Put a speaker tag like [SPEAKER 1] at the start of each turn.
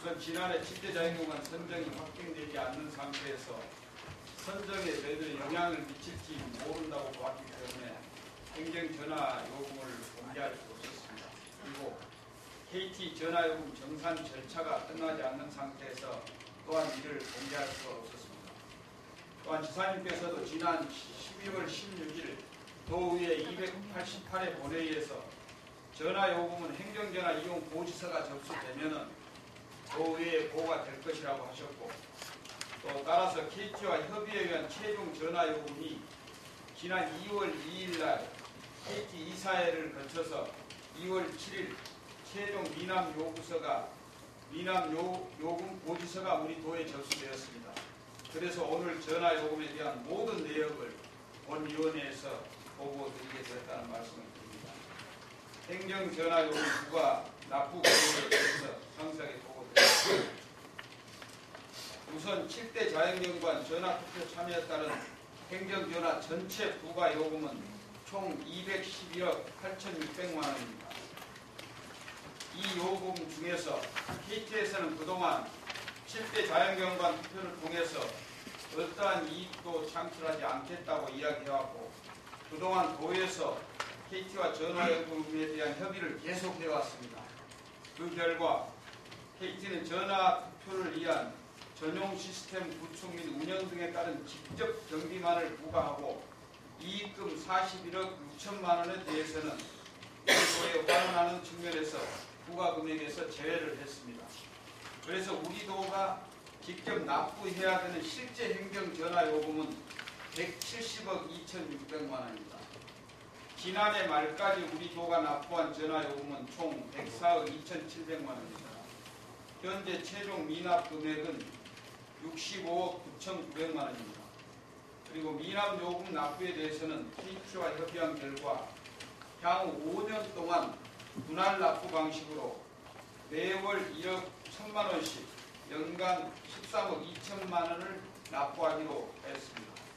[SPEAKER 1] 우선 지난해 7대 자연경관 선정이 확정되지 않는 상태에서 선정에 저희들이 영향을 미칠지 모른다고 보았기 때문에 행정 전화 요금을 공개할 수 없었습니다. 그리고 KT 전화 요금 정산 절차가 끝나지 않는 상태에서 또한 이를 공개할 수가 없었습니다. 또한 지사님께서도 지난 12월 16일 도의회 288회 본회의에서 전화 요금은 행정전화 이용 고지서가 접수되면은 도의회에 보고가 될 것이라고 하셨고 또 따라서 KT와 협의에 의한 최종 전화 요금이 지난 2월 2일 날 KT 이사회를 거쳐서 2월 7일 최종 미남 요구서가 미남 요, 요금 고지서가 우리 도에 접수되었습니다. 그래서 오늘 전화 요금에 대한 모든 내역을 본위원회에서 보고 드리게 되었다는 말씀을 드립니다. 행정 전화 요금 부과 납부 금액에 대해서 상세하게 보고드립니다. 우선 7대 자연경관 전화투표 참여에 따른 행정전화 전체 부과 요금은 총 211억 8,600만 원입니다. 이 요금 중에서 KT에서는 그동안 7대 자연경관 투표를 통해서 어떠한 이익도 창출하지 않겠다고 이야기해왔고 그동안 도에서 KT와 전화요금에 대한 협의를 계속해왔습니다. 그 결과 KT는 전화 투표를 위한 전용 시스템 구축 및 운영 등에 따른 직접 경비만을 부과하고 이익금 41억 6천만 원에 대해서는 도에 환원하는 측면에서 부과 금액에서 제외를 했습니다. 그래서 우리 도가 직접 납부해야 되는 실제 행정 전화 요금은 170억 2,600만 원입니다. 지난해 말까지 우리 도가 납부한 전화 요금은 총 104억 2,700만 원입니다. 현재 최종 미납 금액은 65억 9,900만 원입니다. 그리고 미납 요금 납부에 대해서는 KT와 협의한 결과 향후 5년 동안 분할 납부 방식으로 매월 1억 1천만 원씩 연간 13억 2천만 원을 납부하기로 했습니다.